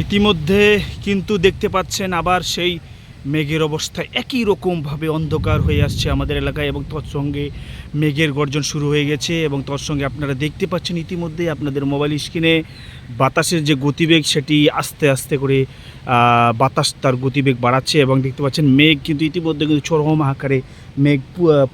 ইতিমধ্যে কিন্তু দেখতে পাচ্ছেন আবার সেই মেঘের অবস্থা। একই রকমভাবে অন্ধকার হয়ে আসছে আমাদের এলাকায় এবং তৎসঙ্গে মেঘের গর্জন শুরু হয়ে গেছে এবং তৎসঙ্গে আপনারা দেখতে পাচ্ছেন ইতিমধ্যে আপনাদের মোবাইল স্ক্রিনে বাতাসের যে গতিবেগ সেটি আস্তে আস্তে করে বাতাস তার গতিবেগ বাড়াচ্ছে এবং দেখতে পাচ্ছেন মেঘ কিন্তু ইতিমধ্যে কিন্তু চরম আকারে মেঘ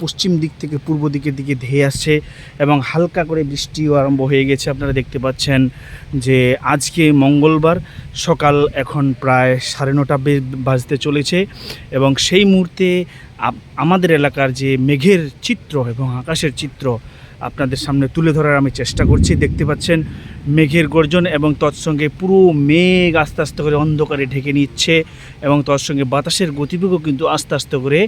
পশ্চিম দিক থেকে পূর্ব দিকের দিকে ধেয়ে আসছে এবং হালকা করে বৃষ্টিও আরম্ভ হয়ে গেছে। আপনারা দেখতে পাচ্ছেন যে আজকে মঙ্গলবার সকাল এখন প্রায় সাড়ে নটা বাজতে চলেছে এবং সেই মুহূর্তে আমাদের এলাকার যে মেঘের চিত্র এবং আকাশের চিত্র আপনাদের সামনে তুলে ধরার আমি চেষ্টা করছি। দেখতে পাচ্ছেন মেঘের গর্জন এবং তৎসঙ্গে পুরো মেঘ আস্তে আস্তে করে অন্ধকারে ঢেকে নিচ্ছে এবং তৎসঙ্গে বাতাসের গতিবেগও কিন্তু আস্তে আস্তে করে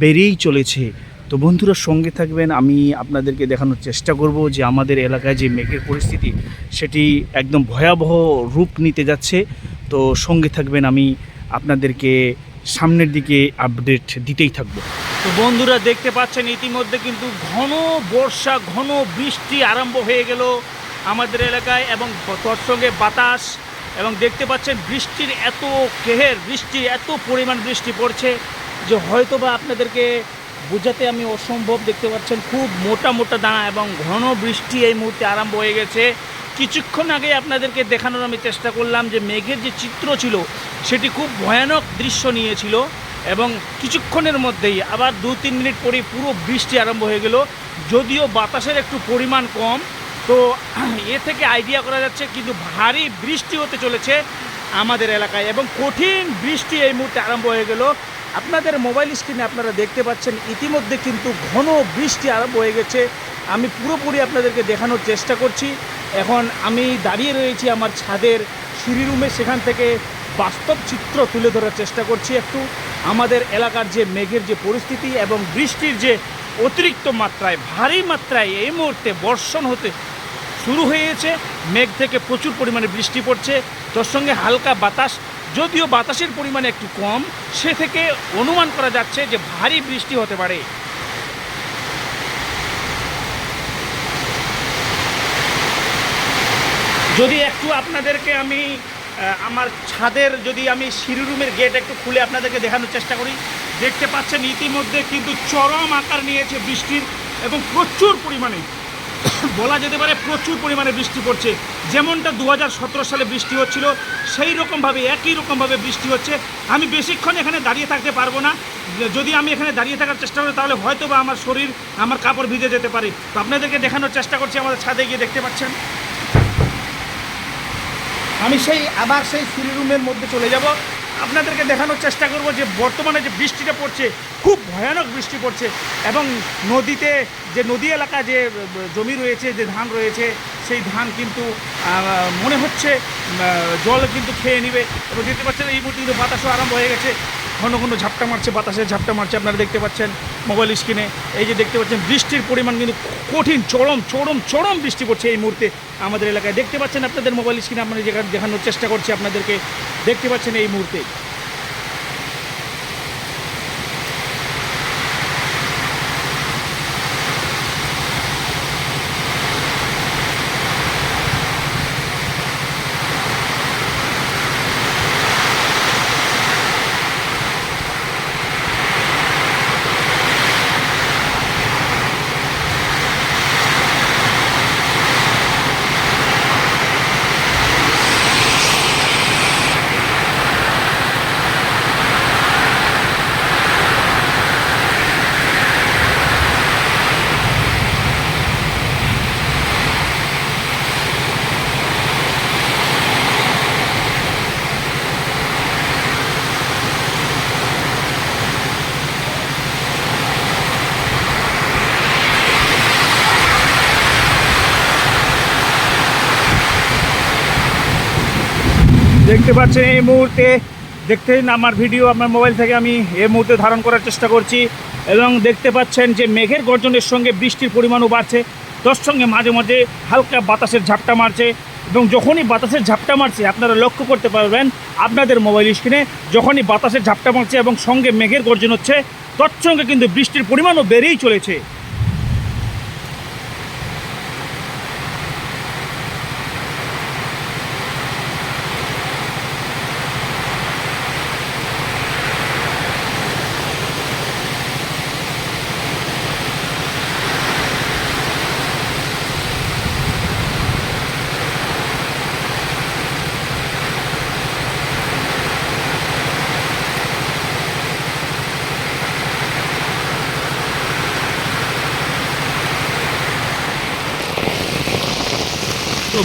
বেড়েই চলেছে। তো বন্ধুরা, সঙ্গে থাকবেন, আমি আপনাদেরকে দেখানোর চেষ্টা করব যে আমাদের এলাকায় যে মেঘের পরিস্থিতি, সেটি একদম ভয়াবহ রূপ নিতে যাচ্ছে। তো সঙ্গে থাকবেন, আমি আপনাদেরকে সামনের দিকে আপডেট দিতেই থাকব। তো বন্ধুরা দেখতে পাচ্ছেন, ইতিমধ্যে কিন্তু ঘন বর্ষা, ঘন বৃষ্টি আরম্ভ হয়ে গেল আমাদের এলাকায় এবং তার সঙ্গে বাতাস এবং দেখতে পাচ্ছেন বৃষ্টির এত কেহের বৃষ্টি এত পরিমাণ বৃষ্টি পড়ছে যে হয়তো বা আপনাদেরকে বোঝাতে আমি অসম্ভব দেখতে পাচ্ছেন। খুব মোটা মোটা দানা এবং ঘন বৃষ্টি এই মুহূর্তে আরম্ভ হয়ে গেছে। কিছুক্ষণ আগে আপনাদেরকে দেখানোর আমি চেষ্টা করলাম যে মেঘের যে চিত্র ছিল, সেটি খুব ভয়ানক দৃশ্য নিয়েছিল। এবং কিছুক্ষণের মধ্যেই আবার দু তিন মিনিট পরে পুরো বৃষ্টি আরম্ভ হয়ে গেল। যদিও বাতাসের একটু পরিমাণ কম, তো এ থেকে আইডিয়া করা যাচ্ছে কিন্তু ভারী বৃষ্টি হতে চলেছে আমাদের এলাকায় এবং কঠিন বৃষ্টি এই মুহূর্তে আরম্ভ হয়ে গেল। আপনাদের মোবাইল স্ক্রিনে আপনারা দেখতে পাচ্ছেন, ইতিমধ্যে কিন্তু ঘন বৃষ্টি আরম্ভ হয়ে গেছে। আমি পুরোপুরি আপনাদেরকে দেখানোর চেষ্টা করছি। এখন আমি দাঁড়িয়ে রয়েছি আমার ছাদের সিঁড়ি রুমে, সেখান থেকে বাস্তব চিত্র তুলে ধরার চেষ্টা করছি একটু। আমাদের এলাকার যে মেঘের যে পরিস্থিতি এবং বৃষ্টির যে অতিরিক্ত মাত্রায়, ভারী মাত্রায় এই মুহূর্তে বর্ষণ হতে শুরু হয়েছে। মেঘ থেকে প্রচুর পরিমাণে বৃষ্টি পড়ছে। তার সঙ্গে হালকা বাতাস, যদিও বাতাসের পরিমাণ একটু কম, সে থেকে অনুমান করা যাচ্ছে যে ভারী বৃষ্টি হতে পারে। যদি একটু আপনাদেরকে আমি আমার ছাদের যদি আমি সিঁড়ি রুমের গেট একটু খুলে আপনাদেরকে দেখানোর চেষ্টা করি, দেখতে পাচ্ছেন ইতিমধ্যে কিন্তু চরম আকার নিয়েছে বৃষ্টির এবং প্রচুর পরিমাণে। বলা যেতে পারে প্রচুর পরিমাণে বৃষ্টি পড়ছে। যেমনটা দু হাজার সতেরো সালে বৃষ্টি হচ্ছিল, সেই রকমভাবে, একই রকমভাবে বৃষ্টি হচ্ছে। আমি বেশিক্ষণ এখানে দাঁড়িয়ে থাকতে পারব না। যদি আমি এখানে দাঁড়িয়ে থাকার চেষ্টা করি, তাহলে হয়তো বা আমার শরীর আমার কাপড় ভিজে যেতে পারে। তো আপনাদেরকে দেখানোর চেষ্টা করছি, আমাদের ছাদে গিয়ে দেখতে পাচ্ছেন। আমি সেই, আবার সেই সিঁড়ি রুমের মধ্যে চলে যাব। আপনাদেরকে দেখানোর চেষ্টা করব যে বর্তমানে যে বৃষ্টিটা পড়ছে, খুব ভয়ানক বৃষ্টি পড়ছে এবং নদীতে যে নদী এলাকা যে, জমি রয়েছে, যে ধান রয়েছে, সেই ধান কিন্তু মনে হচ্ছে জল কিন্তু খেয়ে নেবে। এবং দেখতে পাচ্ছেন এই মুহূর্তে কিন্তু বাতাসও আরম্ভ হয়ে গেছে। ঘন ঘন ঝাপটা মারছে, বাতাসে ঝাপটা মারছে, আপনারা দেখতে পাচ্ছেন মোবাইল স্ক্রিনে। এই যে দেখতে পাচ্ছেন, বৃষ্টির পরিমাণ কিন্তু কঠিন, চরম চরম চরম বৃষ্টি পড়ছে এই মুহূর্তে আমাদের এলাকায়। দেখতে পাচ্ছেন আপনাদের মোবাইল স্ক্রিনে, আপনারা যেখানে দেখানোর চেষ্টা করছি আপনাদেরকে। দেখতে পাচ্ছেন এই মুহূর্তে। দেখতে পাচ্ছেন এই মুহূর্তে দেখতেন আমার ভিডিও আমার মোবাইল থেকে আমি এই মুহূর্তে ধারণ করার চেষ্টা করছি এবং দেখতে পাচ্ছেন যে মেঘের গর্জনের সঙ্গে বৃষ্টির পরিমাণও বাড়ছে। তার সঙ্গে মাঝে মাঝে হালকা বাতাসের ঝাপটা মারছে এবং যখনই বাতাসের ঝাপটা মারছে, আপনারা লক্ষ্য করতে পারবেন আপনাদের মোবাইল স্ক্রিনে যখনই বাতাসের ঝাপটা মারছে এবং সঙ্গে মেঘের গর্জন হচ্ছে তৎসঙ্গে কিন্তু বৃষ্টির পরিমাণও বেড়েই চলেছে।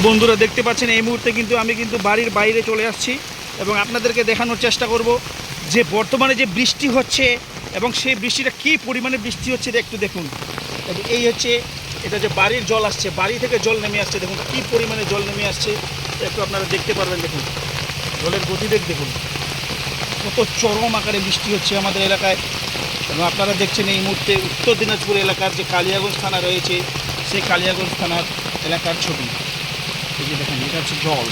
বন্ধুরা দেখতে পাচ্ছেন, এই মুহূর্তে কিন্তু আমি কিন্তু বাড়ির বাইরে চলে আসছি এবং আপনাদেরকে দেখানোর চেষ্টা করব যে বর্তমানে যে বৃষ্টি হচ্ছে এবং সেই বৃষ্টিটা কী পরিমাণে বৃষ্টি হচ্ছে এটা একটু দেখুন। এই হচ্ছে, এটা যে বাড়ির জল আসছে, বাড়ি থেকে জল নেমে আসছে, দেখুন কী পরিমাণে জল নেমে আসছে, একটু আপনারা দেখতে পারবেন, দেখুন। জলের গতিবেগ দেখুন, কত চরম আকারে বৃষ্টি হচ্ছে আমাদের এলাকায়। এবং আপনারা দেখছেন এই মুহূর্তে উত্তর দিনাজপুর এলাকার যে কালিয়াগঞ্জ থানা রয়েছে, সেই কালিয়াগঞ্জ থানার এলাকার ছবি। এই যে দেখেন এটা হচ্ছে জল।